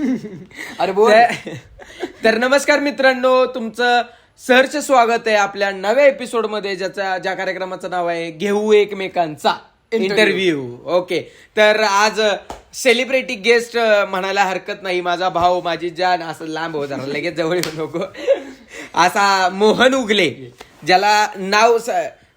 अरे बोल. तर- नमस्कार मित्रांनो तुमचं सहर्ष स्वागत आहे आपल्या नव्या एपिसोडमध्ये ज्याचा ज्या कार्यक्रमाचं नाव आहे घेऊ एकमेकांचा इंटरव्ह्यू ओके तर आज सेलिब्रिटी गेस्ट म्हणायला हरकत नाही. माझा भाऊ माझी जान असं लांब हो जरा लगेच जवळ येऊ नको. असा मोहन उगले ज्याला नाव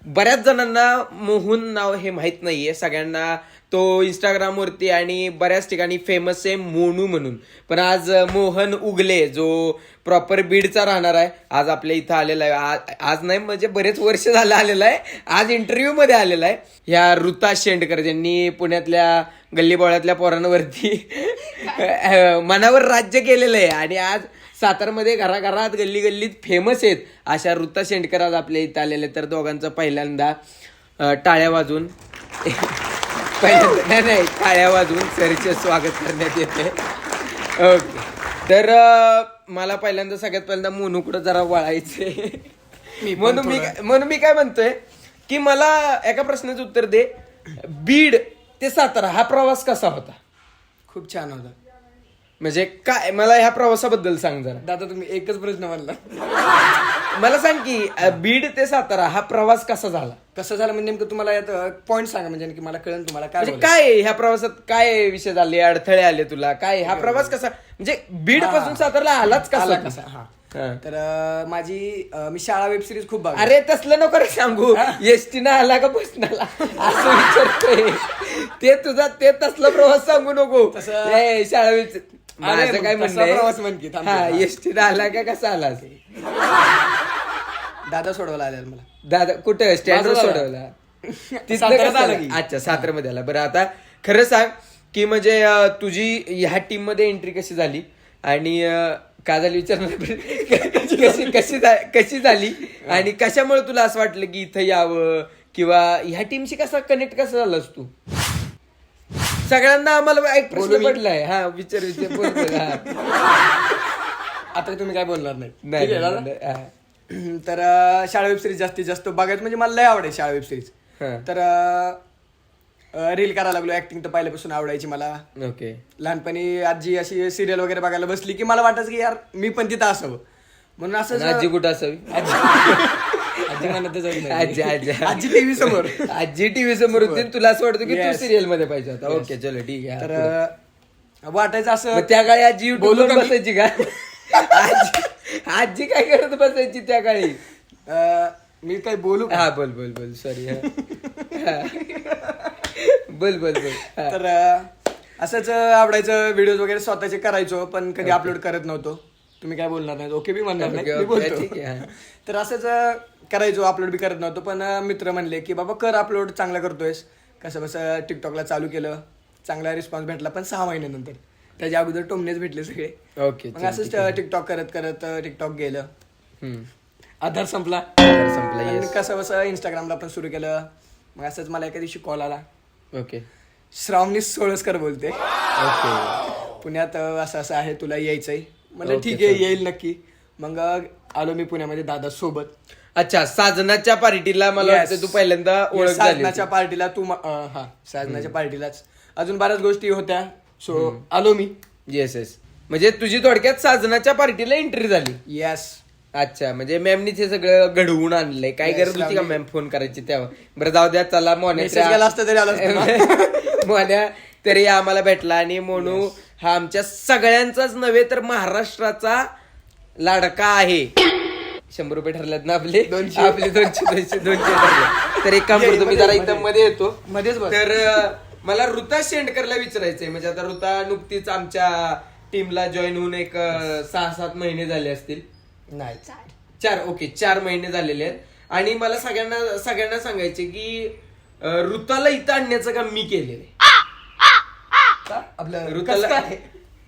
बऱ्याच जणांना मोहन नाव हे माहीत नाहीये. सगळ्यांना तो इंस्टाग्रामवरती आणि बऱ्याच ठिकाणी फेमस आहे मोनू म्हणून. पण आज मोहन उगले जो प्रॉपर बीडचा राहणार आहे आज आपल्या इथं आलेला आहे. आज नाही म्हणजे बरेच वर्ष झालं आलेला आहे. आज इंटरव्ह्यूमध्ये आलेला आहे. ह्या ऋता शेंडकर ज्यांनी पुण्यातल्या गल्लीबोळ्यातल्या पोरांवरती मनावर राज्य केलेलं आहे. आणि आज सातारमध्ये घराघरात गल्ली गल्लीत फेमस आहेत अशा ऋता शेंडकर आज आपल्या इथं आलेल्या तर दोघांचं पहिल्यांदा टाळ्या वाजून. पहिल्यांदा नाही नाही टाळ्या वाजवून सरचे स्वागत करण्यात येते ओके तर अं, मला पहिल्यांदा सगळ्यात पहिल्यांदा मोनूकडं जरा वळायचे म्हणून मी काय- म्हणून मी काय म्हणतोय की मला एका प्रश्नाचं उत्तर दे बीड ते सातारा हा प्रवास कसा होता खूप छान होता. म्हणजे काय मला ह्या प्रवासाबद्दल सांग जरा. दादा तुम्ही एकच प्रश्न म्हणला मला सांग की अ, बीड ते सातारा हा प्रवास कसा झाला? कसं झालं म्हणजे नेमकं तुम्हाला यात पॉईंट सांगा म्हणजे की मला कळेल तुम्हाला काय म्हणजे बोलायचं. काय आहे? ह्या प्रवासात काय विषय झाले? अडथळे आले तुला? काय हा प्रवास कसा? म्हणजे बीडपासून सातारला आलाच आला कसा? कसा हा. हा. तर अं, माझी अं, मी शाळा वेब सिरीज खूप बघा अरे तसलं नको रे सांगू. एसटी ना आला का बसनाला असं विचारतोय. ते तुझा ते तसला प्रवास सांगू नको. तसं- ए, शाळा विच- माझं काय प्रवास की, म्हणणं थांब. हा आला का? कसा आलास? दादा सोडवायला आलेला मला. दादा कुठं? स्टँडवर झालं. सोडवला. आला आला? की. अच्छा सातारामध्ये आला. बरं आता खरं सांग की म्हणजे तुझी ह्या टीममध्ये एंट्री कशी झाली? आणि काय झाली विचारणार कशी कशी झाली? आणि कशामुळे तुला असं वाटलं की इथं यावं? किंवा ह्या टीमशी कसा कनेक्ट कसा झालास तू? सगळ्यांना आम्हाला एक बोलू प्रश्न मी? पडलाय हा विचार विचार बोल, बोल, हा. आता तुम्ही काय बोलणार नाही नाही, ठीक आहे नाही, दादा? नाही. तर अं, शाळा वेब सिरीज जास्तीत जास्त बघायचं म्हणजे मला लय आवडायची शाळा वेब सिरीज हा. तर रील करायला लागलो ऍक्टिंग तर पहिल्यापासून आवडायची मला ओके लहानपणी आजी अशी सिरियल वगैरे बघायला बसली की मला वाटायचं की यार मी पण तिथं असावं म्हणून असं आजी कुठं असावी आजी म्हणतच आहे आजी आजी आजी. टीव्ही समोर. आजी टीव्ही समोर होती आणि तुला असं वाटतं की तू Yes. सिरियलमध्ये पाहिजे होता. ओके चलो ठीक आहे. तर वाटायचं असं त्या काळी आजी युट्यूब बोलू का मी? बसायची का? आजी आजी काय करत बसायची त्या काळी? अं, मी काही बोलू का? हा बोल बोल बोल. सॉरी बोल बोल बोल. हा. तर अं, असंच आवडायचं व्हिडिओ वगैरे स्वतःचे करायचो पण कधी अपलोड करत नव्हतो. तुम्ही काय बोलणार नाही ओके बी म्हणणार नाही. मी okay, बोलतो. ठीक आहे, हा. तर असंच अं, करायचो अपलोड बी करत नव्हतो पण मित्र म्हणले की बाबा कर अपलोड चांगला करतोयस. कसं बसं टिकटॉकला चालू केलं चांगला रिस्पॉन्स भेटला पण सहा महिन्यानंतर. त्याच्या अगोदर टोमनेच भेटले सगळे. ओके मग असंच टिकटॉक करत करत टिकटॉक गेलं. हम्म. आधार संपला. संपला आणि yes. कसं बसं इंस्टाग्रामला पण सुरू केलं. मग असंच मला एका दिवशी कॉल आला. ओके श्रावणी सोळसकर बोलते. ओके पुण्यात असं असं आहे तुला यायचंय. Okay, ठीक आहे. येईल नक्की. मग आलो मी पुण्यामध्ये दादा सोबत अच्छा साजनाच्या पार्टीला मला Yes. वाटतं तू पहिल्यांदा ओळख झाली साधनाच्या पार्टीला तू म- अं, हा साधनाच्या पार्टीलाच. अजून बऱ्याच गोष्टी होत्या. सो आलो मी. येस येस म्हणजे तुझी थोडक्यात साजनाच्या पार्टीला एंट्री झाली. येस अच्छा म्हणजे मॅमनी ते सगळं घडवून आणलंय. काय Yes, गरज होती का लावली. मॅम फोन करायची तेव्हा? बरं जाऊ द्या चला मेसेज केला असता तरी आला मोन्या तरी आम्हाला भेटला आणि मोनू हा आमच्या सगळ्यांचाच नव्हे तर महाराष्ट्राचा लाडका आहे. शंभर रुपये ठरलेत ना आपले? दोनशे. आपले दोनशे दोनशे दोनशे ठरले. तर एक काम करतो मी जरा इथं मध्ये येतो. मध्येच बस. तर अं, मला ऋता शेंडकरला विचारायचंय. म्हणजे आता ऋता नुकतीच आमच्या टीमला जॉईन होऊन एक अं, सहा सात महिने झाले असतील. नाही. चार. ओके चार महिने झालेले आहेत. आणि मला सगळ्यांना सगळ्यांना सांगायचे की अं, ऋताला इथं आणण्याचं काम मी केलेलं आहे. का? आपलं ऋताला कसं काय?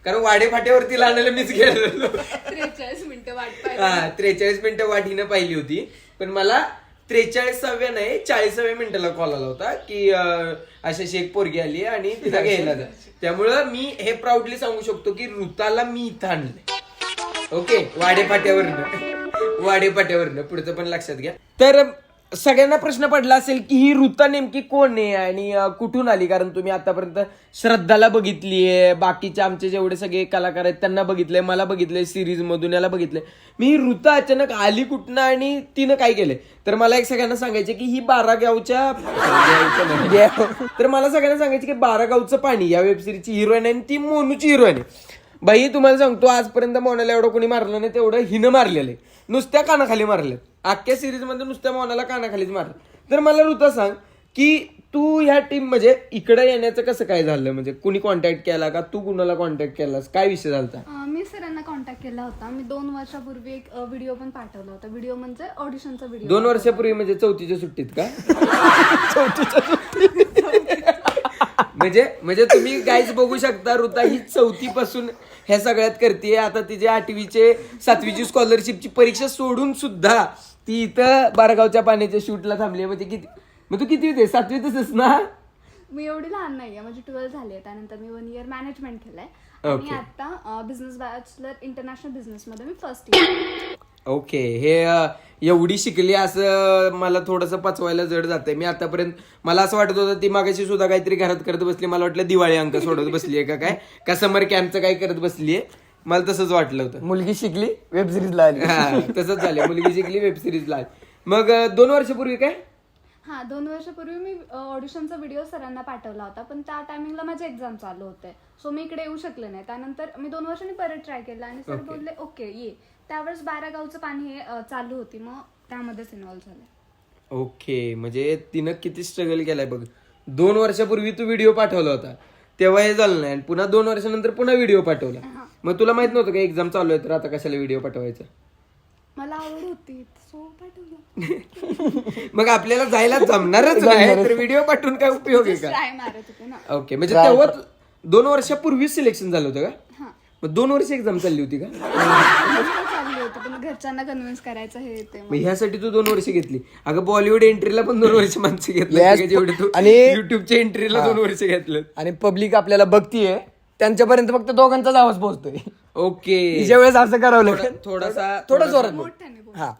कारण वाडे फाट्यावरती आणायला मीच गेलेलो. त्रेचाळीस मिनिटं वाट हा त्रेचाळीस मिनिटं वाटीनं पाहिली होती. पण मला त्रेचाळीसाव्या नाही चाळीसाव्या मिनिटाला कॉल आला होता की अं, अशी एक पोरगी आली आणि तिला घ्यायला जा. त्यामुळं मी हे प्राऊडली सांगू शकतो की ऋताला मी इथं आणलंय. ओके वाडे फाट्यावरनं वाडे फाट्यावरनं पुढचं पण लक्षात घ्या. तर सगळ्यांना प्रश्न पडला असेल की ही ऋता नेमकी कोण आहे आणि कुठून आली? कारण तुम्ही आतापर्यंत श्रद्धाला बघितलीये बाकीचे आमचे जेवढे सगळे कलाकार आहेत त्यांना बघितलंय मला बघितलंय सिरीज मधून याला बघितलंय. मी ही ऋता अचानक आली कुठनं आणि तिनं काय केलंय? तर मला एक सगळ्यांना सांगायचं की ही बारा गावच्या तर मला सगळ्यांना सांगायचं की बारा गावचं पाणी या वेब सिरीजची हिरोईन आहे आणि ती मोनूची हिरोईन आहे. बाई तुम्हाला सांगतो आजपर्यंत मोनाला एवढं कोणी मारलं नाही तेवढं हिनं मारलेलं आहे. नुसत्या कानाखाली मारलं अख्ख्या सिरीजमध्ये नुसत्या मोनाला कानाखालीच मारलं तर मला ऋता सांग की तू ह्या टीम म्हणजे इकडे येण्याचं कसं काय झालं? म्हणजे कुणी कॉन्टॅक्ट केला का? तू कुणाला कॉन्टॅक्ट केलास? काय विषय झाला अं, मी सरांना कॉन्टॅक्ट केला होता. मी दोन वर्षापूर्वी एक व्हिडिओ पण पाठवला होता. व्हिडिओ म्हणजे ऑडिशनचा व्हिडिओ दोन वर्षापूर्वी म्हणजे चौथीच्या सुट्टीत का? म्हणजे म्हणजे तुम्ही गाईज बघू शकता ऋता ही चौथी पासून ह्या सगळ्यात करते आता तिचे आठवीचे सातवीची स्कॉलरशिपची परीक्षा सोडून सुद्धा ती इथं बारागावच्या पाण्याच्या शूटला थांबली आहे. म्हणजे किती मग तू किती होते सातवीतच ना? मी एवढी लहान नाहीये. माझी ट्वेल्थ झाली आहे त्यानंतर मी वन इयर मॅनेजमेंट केलंय. आणि Okay. आता बिझनेस बॅचलर इंटरनॅशनल बिझनेस मध्ये मी फर्स्ट इयर ओके हे अ, एवढी शिकली असं मला थोडंसं पचवायला जड जाते मी आतापर्यंत मला असं वाटत होतं ती मागाशी सुद्धा काहीतरी घरात करत बसली. मला वाटलं दिवाळी अंक सोडत बसली आहे का काय? का समर कॅम्पचं काय करत बसलीये? मला तसंच वाटलं होतं. मुलगी शिकली वेब सिरीजला आली. हा, तसंच झालं मुलगी शिकली वेब सिरीजला मग अ, दोन वर्षापूर्वी काय? हा दोन वर्षापूर्वी मी ऑडिशनचा व्हिडिओ सरांना पाठवला होता पण त्या टायमिंगला माझे एक्झाम चालू होते. सो मी इकडे येऊ शकले नाही. त्यानंतर मी दोन वर्षांनी परत ट्राय केला आणि सर बोलले ओके ये. त्यावेळेस बारा गावचं पाणी हे अं, चालू होती. मग त्यामध्येच इन्व्हॉल्व्ह झाले. ओके म्हणजे तिनं किती स्ट्रगल केलाय बघ. दोन वर्षापूर्वी तू व्हिडिओ पाठवला होता. तेव्हा हे झालं नाही. आणि पुन्हा दोन वर्षानंतर पुन्हा व्हिडिओ पाठवला. मग तुला माहीत नव्हतं का एक्झाम चालू आहे तर आता कशाला व्हिडिओ पाठवायचा? मला आवड होती सो मग आपल्याला जायला जमणारच नाही तर व्हिडिओ पाठवून काय उपयोग आहे का? ट्राय मारत होते ना. ओके म्हणजे तेव्हा दोन वर्षापूर्वी सिलेक्शन झालं होतं का? हा. मग दोन वर्ष एक्झाम चालली होती का? मस्त चालली होती पण घरच्यांना कन्व्हिन्स करायचं हे ते मग ह्यासाठी तू दोन वर्ष घेतली. अगं बॉलिवूड एंट्रीला पण दोन वर्ष माणसं घेतली. Yes, जेवढे तू आणि- युट्यूबच्या एंट्रीला दोन वर्ष घेतलं. आणि पब्लिक आपल्याला बघतीये. त्यांच्यापर्यंत फक्त दोघांचाच आवाज पोहोचतोय. ओके. तिच्या वेळेस असं करावं लागेल. थोडासा थोडं जोरात बोल. मोठ्याने बोल. हा.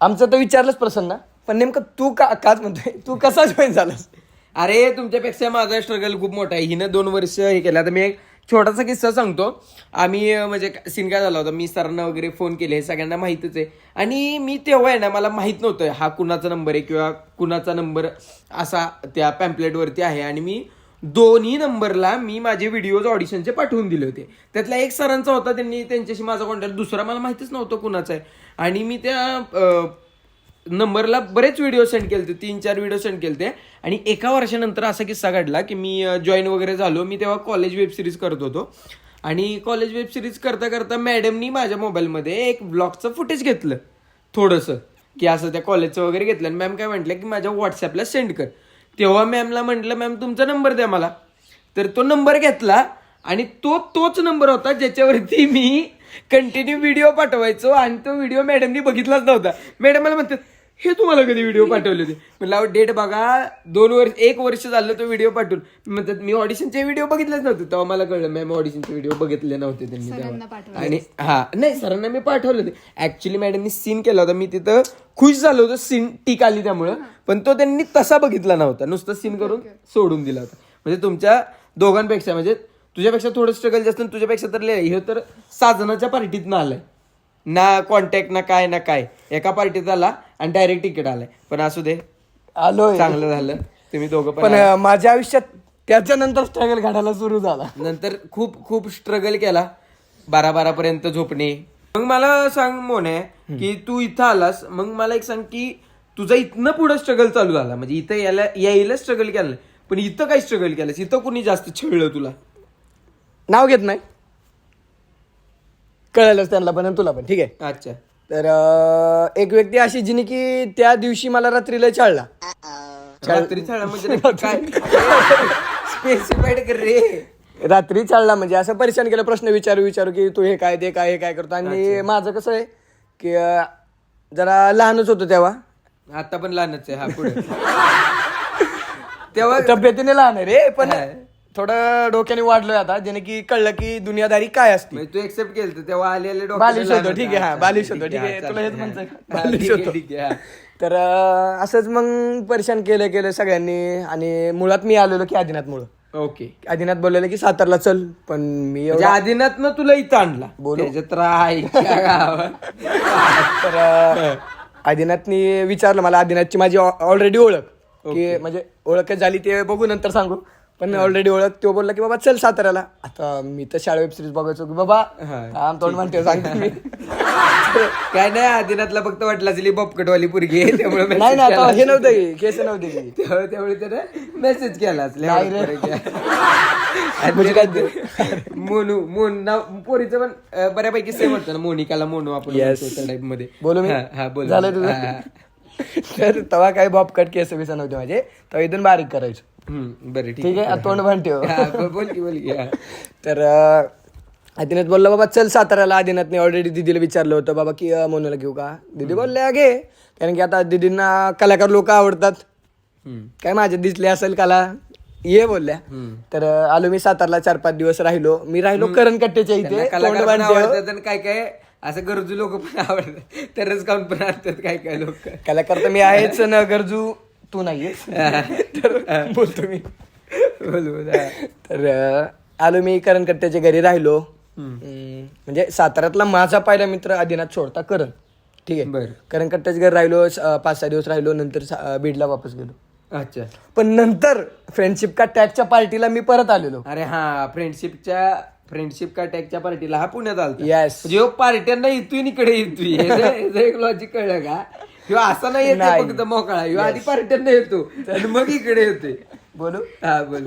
आमचं तर विचारलंच प्रसन्न. पण नेमकं तू का काच म्हणतोय? तू कसा जॉईन झालास? अरे तुमच्यापेक्षा माझा स्ट्रगल खूप मोठा आहे. हिनं दोन वर्ष हे केलं. आता मी एक छोटासा किस्सा सांगतो. आम्ही अं, म्हणजे सीन काय झाला होता? मी सरांना वगैरे फोन केले. हे सगळ्यांना माहितच आहे. आणि मी तेव्हा आहे ना मला माहीत नव्हतं हा कुणाचा नंबर आहे किंवा कुणाचा नंबर असा त्या पॅम्पलेट वरती आहे. आणि मी दोन्ही नंबरला मी माझे व्हिडिओज ऑडिशनचे पाठवून दिले होते. त्यातला एक सरांचा होता त्यांनी त्यांच्याशी माझा कॉन्टॅक्ट दुसरा मला माहितीच नव्हतं कुणाचा आहे. आणि मी त्या नंबरला बरेच व्हिडिओ सेंड केले होते तीन चार व्हिडिओ सेंड केले होते आणि एका वर्षानंतर असा किस्सा घडला की मी जॉईन वगैरे झालो. मी तेव्हा कॉलेज वेब सिरीज करत होतो. आणि कॉलेज वेब सिरीज करता करता मॅडमनी माझ्या मोबाईलमध्ये एक ब्लॉगचं फुटेज घेतलं थोडंसं. की असं त्या कॉलेजचं वगैरे घेतलं. आणि मॅम काय म्हटलं की माझ्या व्हॉट्सॲपला सेंड कर. तेव्हा मॅमला म्हटलं मॅम तुमचा नंबर द्या मला. तर तो नंबर घेतला आणि तो तोच नंबर होता ज्याच्यावरती मी कंटिन्यू व्हिडिओ पाठवायचो आणि तो व्हिडिओ मॅडमनी बघितलाच नव्हता. मॅडम मला म्हणतात हे तुम्हाला कधी व्हिडिओ पाठवले होते? म्हणलं डेट बघा दोन वर्ष एक वर्ष झालं तो व्हिडिओ पाठवून. म्हणतात मी ऑडिशनचे व्हिडिओ बघितलेच नव्हते. तेव्हा मला कळलं मॅम ऑडिशनचे व्हिडिओ बघितले नव्हते त्यांनी सरांना तेव्हा पाठवले. आणि हा नाही सरांना मी पाठवले होते. ऍक्च्युली मॅडमनी सीन केला होता. मी तिथं खुश झालो होतो सीन टीक आली त्यामुळं. पण तो त्यांनी तसा बघितला नव्हता. नुसतं सीन करून सोडून दिला होता. म्हणजे तुमच्या दोघांपेक्षा म्हणजे तुझ्यापेक्षा थोडं स्ट्रगल जास्त आणि तुझ्यापेक्षा तर लय हे तर साजनाच्या पार्टीत ना आलाय. ना कॉन्टॅक्ट ना काय ना काय. एका पार्टीत आला आणि डायरेक्ट तिकीट आलाय. पण असू दे. आलोय. चांगलं झालं. तुम्ही दोघं पण पण अं, माझ्या आयुष्यात त्याच्यानंतर स्ट्रगल घडायला सुरू झाला. नंतर खूप खूप स्ट्रगल केला. बारा बारा पर्यंत झोपणे. मग मला सांग मोने की तू इथं आलास. मग मला एक सांग की तुझा इथनं पुढं स्ट्रगल चालू झाला. म्हणजे इथं यायला यायला स्ट्रगल केलं. पण इथं काय स्ट्रगल केलंस? इथं कुणी जास्त छळलं तुला? नाव घेत नाही. कळलंच त्यांना पण आणि तुला पण. ठीक आहे? अच्छा. तर अं, एक व्यक्ती अशी जिने की त्या दिवशी मला रात्रीला चाळला रात्री छळा म्हणजे नक्की काय? स्पेसिफाईड कर रे. रात्री चालला म्हणजे असं परेशान केलं प्रश्न विचारू विचारू की तू हे काय ते काय हे काय करतो? आणि माझं कसं आहे की अं, जरा लहानच होतो तेव्हा. आता पण लहानच आहे हा पुढे. तेव्हा तब्येतीने लहान आहे रे पण थोडं डोक्याने वाढलोय आता ज्याने की कळलं की दुनियादारी काय असते. म्हणजे तू एक्सेप्ट केलं तेव्हा आले आले बालिश होतो, ठीक आहे, हा, बालिश होतो, ठीक आहे, तुला हेच म्हणायचं का? बालिश होतो. ठीक आहे हा. तर अं, असंच मग परेशान केलं केलं सगळ्यांनी आणि मुळात मी आलेलो की आदिनाथ मुळे ओके. आदिनाथ बोललेलं की सातारला चल पण मी म्हणजे एवढा आदिनाथ ना तुला इथं आणला. बोलू. त्याच्यात राहायच्या गावात. तर अं, आदिनाथनी विचारलं मला आदिनाथची माझी ऑलरेडी ओळख. की म्हणजे ओळखच झाली ते बघू नंतर सांगू. पण ऑलरेडी ओळख तो बोलला की बाबा चल साताऱ्याला. आता मी तर शाळा वेब सिरीज बघायचो की बाबा हा. काम तोंड म्हणते सांगतो मी. काय नाही आदिनाथला फक्त वाटलं असेल बॉपकटवाली पुरगी आहे त्यामुळे नाही ना आता हे नव्हतं केस नव्हते त्यामुळे त्यामुळे त्यानं मेसेज केला असेल. म्हणजे. मोनू मोन नाव पोरीचं पण बऱ्यापैकी सेम होतं ना मोनिकाला मोनू आपण टाईपमध्ये. बोलू मी? हा, बोल. झालं तुझं? तर तेव्हा काही बॉब कट केस बिस नव्हते माझे तेव्हा इथून बारीक करायचो. बरं ठीक आहे तोंड भान ठेव हा, बोल- की बोल की हा. तर आदिनाथ बोलला बाबा चल साताऱ्याला. आदिनाथने ऑलरेडी दिदीला विचारलं होतं बाबा की मोनूला घेऊ का? दिदी बोलले घे कारण की आता दिदींना कलाकार लोक आवडतात. काय माझ्यात दिसले असेल कला? ये बोलल्या. तर आलो मी सातारला चार पाच दिवस राहिलो. मी राहिलो करण कट्टेच्या त्यांना इथे आणि काय काय असं गरजू लोक पण आवडतात. तरच काऊन पण आणतात काय काय लोक. कलाकार तर मी आहेच न गरजू. तू तर बोलतो मी. बोल बोल. तर आलो मी करण कट्ट्याच्या घरी राहिलो. म्हणजे साताऱ्यातला माझा पहिला मित्र आदिनाथ सोडता करण. ठीक आहे? बरं. करण कट्ट्याच्या घरी राहिलो पाच सहा दिवस राहिलो नंतर बीडला वापस गेलो. अच्छा. पण नंतर फ्रेंडशिप का टॅगच्या पार्टीला मी परत आलेलो. अरे हा फ्रेंडशिपच्या फ्रेंडशिप का टॅगच्या पार्टीला हा पुण्यात. म्हणजे ह्यो पार्ट्यांना इथून इकडे येतोय. एक लॉजिक कळलं का? ह्यो असा नाही येते नाही. फक्त मोकळा. ह्यो आधी पार्ट्यांना येतो. आणि मग इकडे येते. बोलू? हा बोल.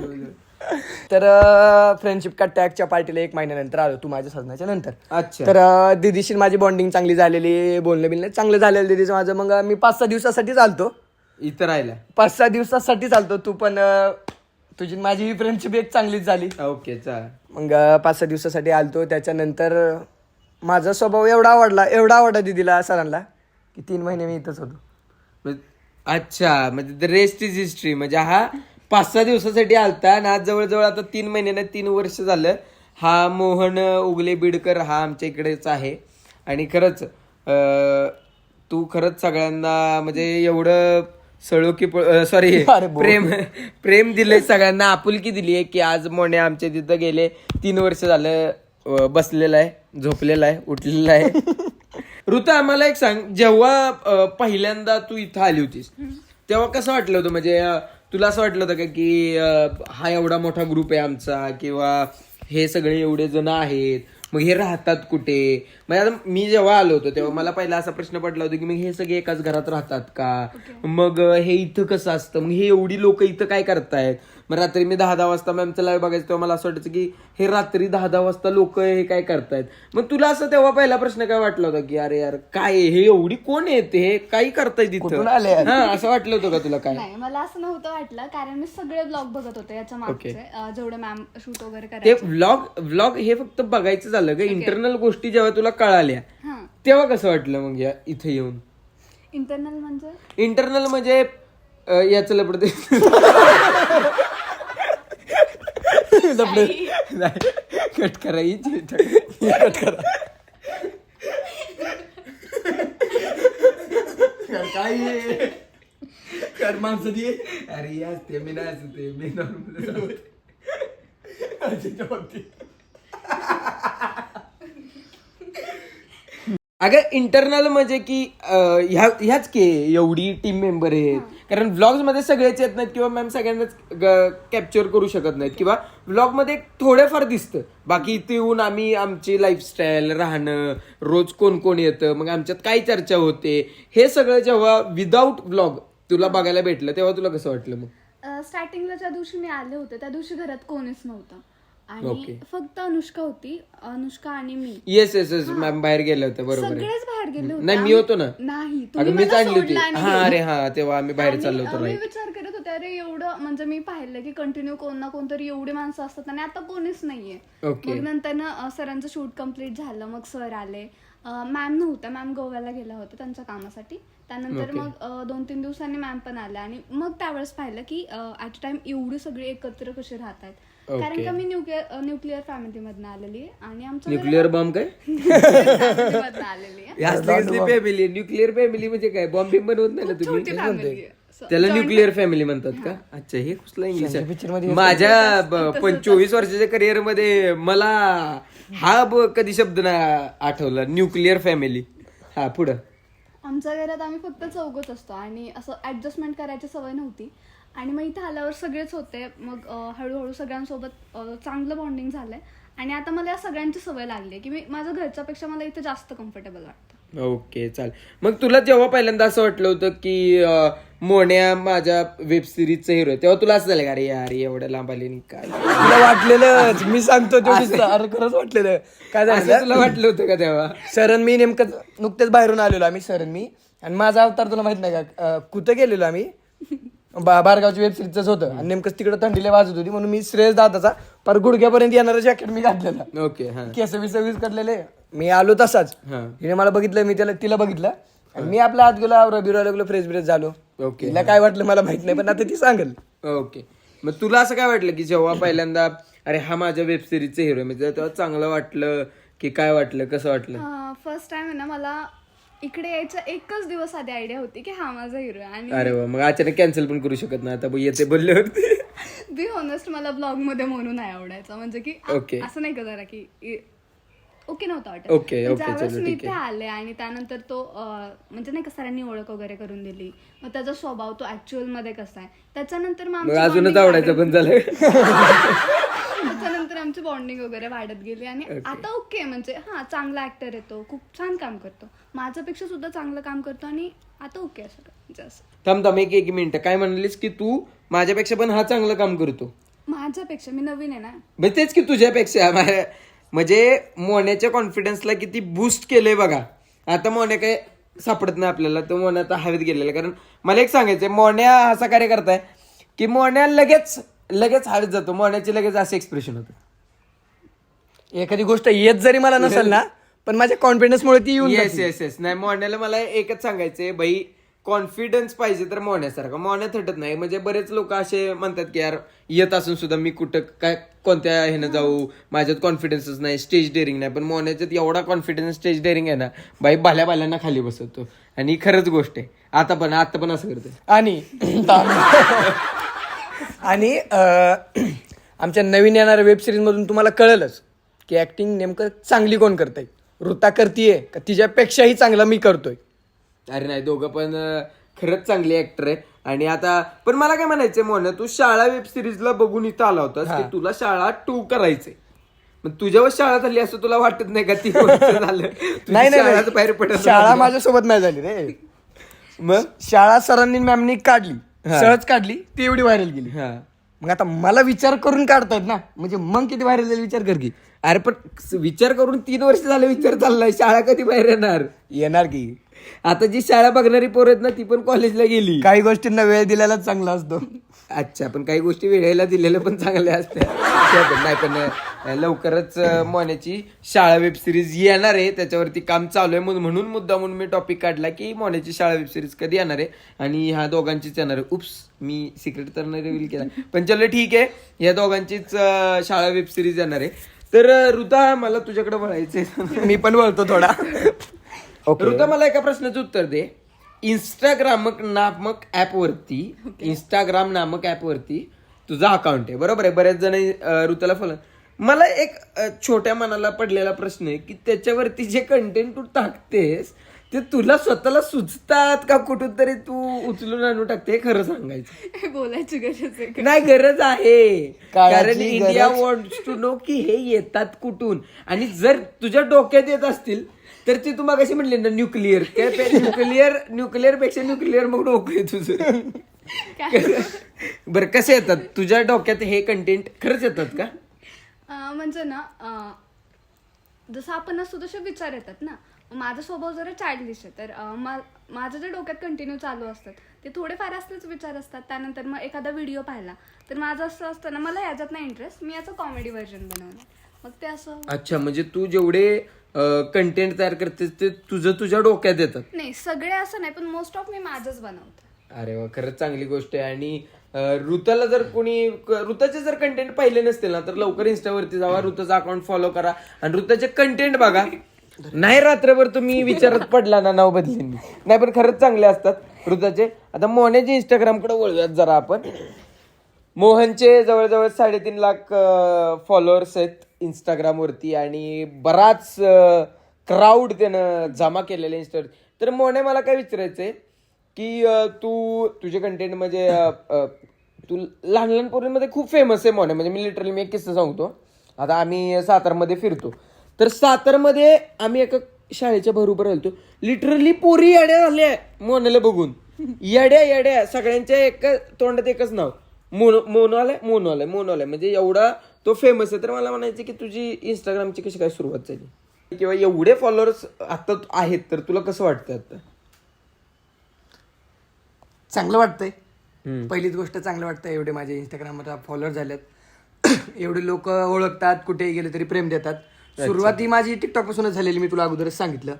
तर फ्रेंडशिप का टॅगच्या पार्टीला एक महिन्यानंतर आलो तू माझ्या सजनाच्या नंतर. अच्छा. तर अं, दीदीशी माझी बॉन्डिंग चांगली झालेली बोलणं बिलणं चांगलं झालेलं दीदीचं माझं. मग मी पाच सहा दिवसासाठी चालतो. इथं राहिला. पाच सहा दिवसासाठी चालतो तू पण अं, तुझी माझी फ्रेंडशिप एक चांगलीच झाली. ओके चा मग अं, पाच सहा दिवसासाठी आलतो. त्याच्यानंतर माझा स्वभाव एवढा आवडला एवढा आवडला दिदीला सरांना. की तीन महिने मी इथंच होतो. अच्छा म्हणजे रेस्ट इज हिस्ट्री म्हणजे हा पाच सहा दिवसासाठी आलता आणि आज जवळजवळ आता तीन महिने नाही तीन वर्ष झालं. हा मोहन उगले बिडकर हा आमच्या इकडेच आहे. आणि खरंच अं, तू खरंच सगळ्यांना म्हणजे एवढं सळोकी सॉरी अरे बोल. प्रेम प्रेम दिले सगळ्यांना आपुलकी दिली आहे की आज मोने आमच्या तिथं गेले. तीन वर्ष झालं अं, बसलेला आहे झोपलेला आहे उठलेला आहे. ऋता आम्हाला एक सांग जेव्हा अं, पहिल्यांदा तू इथं आली होतीस तेव्हा कसं वाटलं होतं? म्हणजे अं, तुला असं वाटलं होतं का की अं, हा एवढा मोठा ग्रुप आहे आमचा किंवा हे सगळे एवढे जण आहेत मग हे राहतात कुठे? म्हणजे आता मी जेव्हा आलो होतो तेव्हा मला पहिला असा प्रश्न पडला होता की मग हे सगळे एकाच घरात राहतात का? मग अं, हे इथं कसं असतं? मग हे एवढी लोक इथं काय करतायत? मग रात्री मी दहा दहा वाजता मॅमचं लाईव्ह बघायचं तेव्हा मला असं वाटायचं की हे रात्री दहा दहा वाजता लोक हे काय करतायत? मग तुला असं तेव्हा पहिला प्रश्न काय वाटला होता की अरे यार काय? हे एवढी कोण आहेत हे काही करताय तिथं कुठून आले यार? हा असं वाटलं होतं का तुला काय? नाही मला असं नव्हतं वाटलं कारण मी सगळे ब्लॉग बघत होते याच्या मागचे. अं, जेवढे मॅम शूट वगैरे ते करायचे. व्लॉग व्लॉग हे फक्त बघायचं झालं का? इंटरनल गोष्टी जेव्हा तुला कळाल्या हा. तेव्हा कसं वाटलं मग या इथे येऊन? इंटरनल म्हणजे? इंटरनल म्हणजे अं, याचं लपड कट करायची कट करा. काय कर माणसं दे अरे याच ते? मी नाही असते मी नॉर्मल अगं इंटरनल म्हणजे की अं, ह्या ह्याच के एवढी टीम मेंबर आहेत. कारण व्लॉग्समध्ये सगळेच येत नाहीत किंवा मॅम सगळ्यांनाच कॅप्चर करू शकत नाहीत. किंवा व्लॉगमध्ये थोडेफार दिसतं. बाकी इथे येऊन आम्ही आमची लाईफस्टाईल राहणं रोज कोण कोण येतं मग आमच्यात काय चर्चा होते हे सगळं जेव्हा विदाऊट व्लॉग तुला बघायला भेटलं तेव्हा तुला कसं वाटलं मग? स्टार्टिंगला ज्या दिवशी मी आले होते त्या दिवशी घरात कोणीच नव्हतं. Okay. आणि फक्त अनुष्का होती. अनुष्का आणि मी. येस येस येस मॅम बाहेर गेले होते बरोबर आहे. सगळेच बाहेर गेले होते. नाही मी होतो ना. नाही अगं तुम्ही मीच मला आणली होती. सोडलं हा. अरे हा तेव्हा आम्ही बाहेर चाललो होतो मी राईट विचार करत होते अरे एवढं म्हणजे मी पाहिलं की कंटिन्यू कोण ना कोणतरी एवढी माणसं असतात आणि आता कोणीच नाहीये. ओके. मग नंतर ना सरांचं शूट कंप्लीट झालं मग सर आले. मॅम नव्हत्या मॅम गोव्याला गेल्या होत्या त्यांच्या कामासाठी. त्यानंतर Okay. मग अं, दोन तीन दिवसांनी मॅम पण आल्या आणि मग त्यावेळेस पाहिलं की ऍट अ टाइम एवढी सगळी एकत्र कशी राहत आहेत कारण का मी न्यूक्लिअर न्यूक्लिअर फॅमिली मधनं आलेली आहे आणि आमच्या न्यूक्लिअर बॉम्ब काय? मधनं आलेली आहे. फॅमिली न्यूक्लिअर फॅमिली म्हणजे काय? बॉम्ब बिम बनवत नाही ना खूप तुम्ही? छोटी फॅमिली त्याला न्यूक्लिअर फॅमिली म्हणतात का? अच्छा हे कुठला इंग्लिश आहे? माझ्या चोवीस वर्षाच्या करिअरमध्ये मला हा ब- कधी शब्द नाही आठवला. न्यूक्लिअर फॅमिली हा पुढं. आमच्या घरात आम्ही फक्त चौघच असतो आणि असं ऍडजस्टमेंट करायची सवय नव्हती. आणि मग इथे आल्यावर सगळेच होते. मग हळूहळू सगळ्यांसोबत चांगलं बॉन्डिंग झालंय. आणि आता मला या सगळ्यांची सवय लागली आहे की मी माझ्या घरच्यापेक्षा मला इथे जास्त कम्फर्टेबल वाटतं. ओके चाल. मग तुला जेव्हा पहिल्यांदा असं वाटलं होतं की अं, मोन्या माझ्या वेब सिरीजचा हिरो आहे तेव्हा तुला असं झालं का अरे यार एवढ्या लांब आले काय? तुला वाटलेलं मी सांगतो. अरे खरंच वाटलेलं. काय झालं? तुला वाटलं होतं का तेव्हा? सरण मी नेमकं नुकतेच बाहेरून आलेलो आम्ही सरण मी. आणि माझा अवतार तुला माहीत नाही का? कुठं गेलेलो आम्ही? बा- बारगावची वेब सिरीजच होतं. आणि नेमकं तिकडे थंडीला वाजत होती म्हणून मी श्रेयस दादाचा पर गुडघ्यापर्यंत येणारं जॅकेट मी घातलेलं. ओके हा. केस वीस वीस काढलेले मी आलो तसाच. हा. तिने मला बघितलं मी त्याला तिला बघितलं. आणि मी आपल्या आत गेलो आवरा बिरा लागलो फ्रेश ब्रेश झालो. ओके. तिला काय वाटलं मला माहीत नाही पण आता ती सांगेल. ओके. मग तुला असं काय वाटलं की जेव्हा पहिल्यांदा अरे हा माझ्या वेब सिरीजचा हिरो म्हणजे तेव्हा चांगलं वाटलं की काय वाटलं कसं वाटलं? फर्स्ट टाइम आहे ना मला इकडे यायच्या एकच दिवस आधी आयडिया होती की हा माझा हिरो आहे. आणि अरे वा मग अचानक कॅन्सल पण करू शकत नाही. आता येते बोलले होते. बी ऑनेस्ट मला ब्लॉगमध्ये म्हणून नाही आवडायचं. म्हणजे की आ- Okay. असं नाही का जरा की ओके नव्हतं वाटत. Okay, पण okay, ज्यावेळेस चलो, मी ठीक इथे आले आणि त्यानंतर तो अं, म्हणजे नाही का सरांनी ओळख वगैरे करून दिली. मग त्याचा स्वभाव तो ऍक्च्युअलमध्ये कसा आहे? त्याच्यानंतर मग मग आमची अजूनच bonding आवडायचं पण झालं. त्याच्यानंतर आमची बॉन्डिंग वगैरे वाढत गेली आणि आता ओके म्हणजे हा चांगला ऍक्टर येतो खूप छान काम करतो. माझ्यापेक्षा सुद्धा चांगलं काम करतो आणि आता ओके असं म्हणजे असं थांब थांब एक एक मिनिट. काय म्हणलीस की तू माझ्यापेक्षा पण हा चांगलं काम करतो? माझ्यापेक्षा मी नवीन आहे ना. म्हणजे तेच की तुझ्यापेक्षा. मा- म्हणजे मोन्याच्या कॉन्फिडन्सला किती बूस्ट केलंय बघा. आता मोन्या काय सापडत नाही आपल्याला तो मोन्या आता हवेत गेलेला कारण मला एक सांगायचंय मोन्या असा कार्य करताय की मोन्या लगेच लगेच हवेत जातो. मोन्याचे लगेच असं एक्सप्रेशन होतं. एखादी गोष्ट येत जरी मला नसेल ना पण माझ्या कॉन्फिडन्स मुळे ती येऊन येस. येस येस नाही मोन्याला मला एकच सांगायचंय भाई कॉन्फिडन्स पाहिजे तर मोन्यासारखा मोन्या थटत नाही. म्हणजे बरेच लोक असे म्हणतात की यार येत असून सुद्धा मी कुठं काय कोणत्या ह्यानं जाऊ? माझ्यात कॉन्फिडन्सच नाही स्टेज डेअरिंग नाही. पण मोन्याच्यात एवढा कॉन्फिडन्स स्टेज डेअरिंग आहे ना बाई भाल्या भाल्यांना खाली बसवतो. आणि ही खरंच गोष्ट आहे. आता पण आता पण असं करतो आणि आणि आमच्या नवीन येणाऱ्या वेब सिरीज मधून तुम्हाला कळलंच की ऍक्टिंग नेमकं चांगली कोण करते ऋता करतीये का तिच्यापेक्षाही चांगला मी करतोय? अरे नाही दोघं पण खरंच चांगले ऍक्टर आहे. आणि आता पण मला काय म्हणायचंय मोन्या तू शाळा वेब सिरीजला बघून इथं आला होतास की तुला शाळा टू करायचंय. मग तुझ्यावर शाळा झाली असं तुला वाटत नाही का ती झालं? नाही बाहेर नाही. पडत शाळा माझ्यासोबत नाही झाली रे. मग? शाळा सरांनी मॅमनी काढली. सहज काढली ती एवढी व्हायरल गेली. हा. मग आता मला विचार करून काढतायत ना. म्हणजे मग किती व्हायरल झाली विचार कर की. अरे पण विचार करून तीन वर्ष झाले विचार चाललाय. शाळा कधी बाहेर येणार? येणार की. आता जी शाळा बघणारी पोरं आहेत ना ती पण कॉलेजला गेली. काही गोष्टींना वेळ दिलेलाच चांगला असतो. अच्छा पण काही गोष्टी वेळेला दिलेल्या पण चांगल्या पण. नाही पण लवकरच मोन्याची शाळा वेब सिरीज येणार आहे. त्याच्यावरती काम चालू आहे. म्हणून मुद्दा म्हणून मी टॉपिक काढला की मोन्याची शाळा वेब सिरीज कधी येणार आहे? आणि ह्या दोघांचीच येणार आहे. उप्स मी सिक्रेट तर नाही रिव्हील केला. पण चलो ठीक आहे. या दोघांचीच शाळा वेब सिरीज येणार आहे. तर ऋता मला तुझ्याकडे वळायचंय. मी पण बोलतो थोडा. ऋता मला एका प्रश्नाचं उत्तर दे. इंस्टाग्राम नामक ऍप वरती इंस्टाग्राम नामक ऍप वरती तुझा अकाउंट आहे. बरोबर आहे? बऱ्याच जण ऋताला फॉलो मला एक अं, छोट्या मनाला पडलेला प्रश्न आहे की त्याच्यावरती जे कंटेंट तू टाकतेस ते तुला स्वतःला सुचतात का? कुठून तरी तू उचलून आणून टाकते हे खरं सांगायचं. बोलायची गरज आहे का? नाही गरज आहे. काळाची कारण इंडिया गरज. वॉन्ट्स टू नो की हे येतात कुठून. आणि जर तुझ्या डोक्यात येत असतील तर ते तू कशी म्हणले ना न्यूक्लिअर न्यूक्लिअर न्यूक्लिअरपेक्षा न्यूक्लिअर मग डोकं तुझं. बरं कसे येतात? तुझ्या डोक्यात हे कंटेंट खरंच येतात का? म्हणजे ना जसं आपण असतो तसे विचार येतात ना. माझा स्वभाव जरा चाइल्डिश आहे. तर माझं जे डोक्यात कंटिन्यू चालू असतात ते थोडेफार असलेच विचार असतात. त्यानंतर मग एखादा व्हिडिओ पाहिला तर माझं असं असतं ना मला याच्यात नाही इंटरेस्ट मी याचं कॉमेडी व्हर्जन बनवलं मग ते असं अच्छा म्हणजे तू जेवढे कंटेंट तयार करतेस ते तुझं तुझ्या डोक्यात येतात. नाही सगळे असं नाही पण मोस्ट ऑफ मी माझंच बनवते. अरे वा खरंच चांगली गोष्ट आहे. आणि अं, ऋताला जर कोणी ऋताचे जर कंटेंट पाहिले नसतील ना तर लवकर इंस्टावरती जावा ऋताचा अकाउंट फॉलो करा. आणि ऋताचे कंटेंट बघा. नाही रात्रभर तुम्ही विचारत पडला ना नाव बदलेन नाही पण खरंच चांगले असतात ऋताचे. आता मोहनेचे इंस्टाग्रामकडे वळूयात जरा आपण. मोहनचे जवळजवळ साडेतीन लाख फॉलोअर्स आहेत. इंस्टाग्रामवरती आणि बराच क्राऊड त्यानं जमा केलेले इंस्टा तर मोने मला काय विचारायचं आहे की तू तुझे कंटेंट म्हणजे तू लहान लहान पोरींमध्ये खूप फेमस आहे मोने म्हणजे मी लिटरली मी एक किस्सा सांगतो. आता आम्ही सातारमध्ये फिरतो. तर सातारमध्ये आम्ही एका शाळेच्या बरोबर राहतो लिटरली पोरी येड्या झाल्या मोहनेला बघून. येड्या येड्या. सगळ्यांच्या एक तोंडात एकच नाव. मोनो मोनोवाला मोनोवाला मोनोवाला. म्हणजे एवढा तो फेमस आहे. तर मला म्हणायचं की तुझी इंस्टाग्रामची कशी काय सुरुवात झाली? किंवा एवढे फॉलोअर्स आता आहेत तर तुला कसं वाटतं आता? चांगलं वाटतंय. पहिलीच गोष्ट चांगलं वाटतं एवढे माझे इंस्टाग्रामवर फॉलोअर झालेत. एवढे लोक ओळखतात कुठेही गेले तरी प्रेम देतात. सुरुवात ही माझी टिकटॉक पासूनच झालेली मी तुला अगोदरच सांगितलं.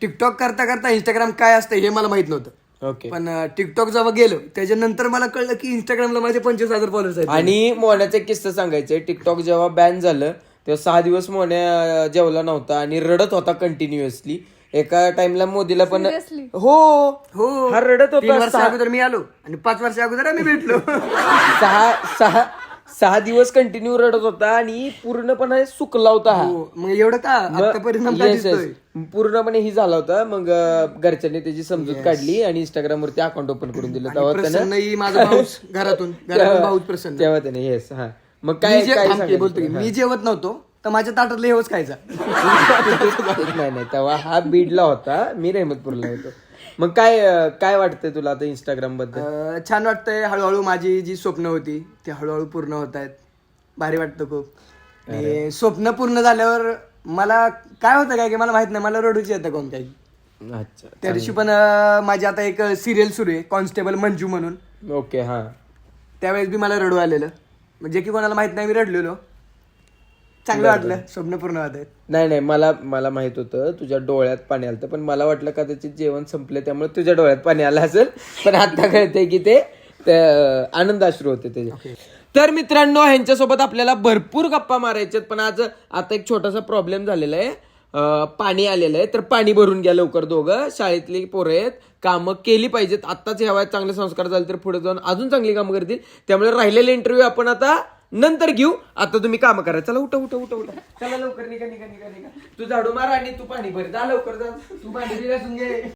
टिकटॉक करता करता इंस्टाग्राम काय असतं हे मला माहीत नव्हतं. ओके. पण टिकटॉक जेव्हा गेलो त्याच्यानंतर मला कळलं की इंस्टाग्रामला माझे पंचवीस हजार फॉलोअर्स आहेत. आणि मोहण्याचा एक किस्सा सांगायचा टिकटॉक जेव्हा बॅन झालं तेव्हा सहा दिवस अं, जेवला नव्हता आणि रडत होता कंटिन्युअसली एका टाइमला मोदीला पण? हो. हो. हा रडत होता वर्ष सहा- अगोदर मी आलो आणि पाच वर्ष अगोदर आम्ही भेटलो. सहा सहा सहा दिवस कंटिन्यू रडत होता आणि पूर्णपणे सुकला होता हा. हो, मग एवढं का? आता परिणाम काय Yes, yes. दिसतोय. पूर्णपणे ही झाला होता. मग अं, घरच्यांनी त्याची समजूत काढली आणि इंस्टाग्राम वरती अकाउंट ओपन करून दिलं. तेव्हा त्यानं माझा भाऊच घरातून. घरातून भाऊच प्रसन्न. तेव्हा त्याने येस हा. मग मी काय जे- काय थांब की, सांगायचं? बोलतो की, मी जेवत नव्हतो तर माझ्या ताटातलं हेच खायचा. नाही नाही तेव्हा हा बीडला होता. मी रहमतपूरला होतो. मग काय काय वाटतंय तुला आता इंस्टाग्रामबद्दल? अं, छान वाटतंय. हळूहळू माझी जी स्वप्न होती ती हळूहळू पूर्ण होत आहेत भारी वाटतं खूप. आणि स्वप्न पूर्ण झाल्यावर मला काय होतं काय की मला माहीत नाही. मला रडूची येतं कोण काही अच्छा त्या दिवशी पण अं, माझी आता एक सिरियल सुरू आहे कॉन्स्टेबल मंजू म्हणून. ओके हा. त्यावेळेस बी मला रडू आलेलं. म्हणजे की कोणाला माहीत नाही मी रडलेलो. चांगलं वाटलं. स्वप्न पूर्ण होत आहेत. नाही नाही मला मला माहीत होतं तुझ्या डोळ्यात पाणी आलं पण मला वाटलं कदाचित जेवण संपलं त्यामुळे तुझ्या डोळ्यात पाणी आलं असेल. पण आता कळतंय की ते आनंदाश्रू होते त्याचे. तर मित्रांनो ह्यांच्यासोबत आपल्याला भरपूर गप्पा मारायच्यात पण आज आता एक छोटासा प्रॉब्लेम झालेला आहे. पाणी आलेलं आहे तर पाणी भरून घ्या लवकर दोघं. शाळेतली पोरं आहेत कामं केली पाहिजेत. आत्ताच ह्या वयात चांगले संस्कार झाले तर पुढे जाऊन अजून चांगली कामं करतील. त्यामुळे राहिलेले इंटरव्ह्यू आपण आता नंतर घेऊ. आता तुम्ही काम करा. चला उठा उठा उठा उठा. चला लवकर निघा निघा निघा निघा. तू झाडू मार आणि तू पाणी भर. जा लवकर जा. तू पाणी घासून घे.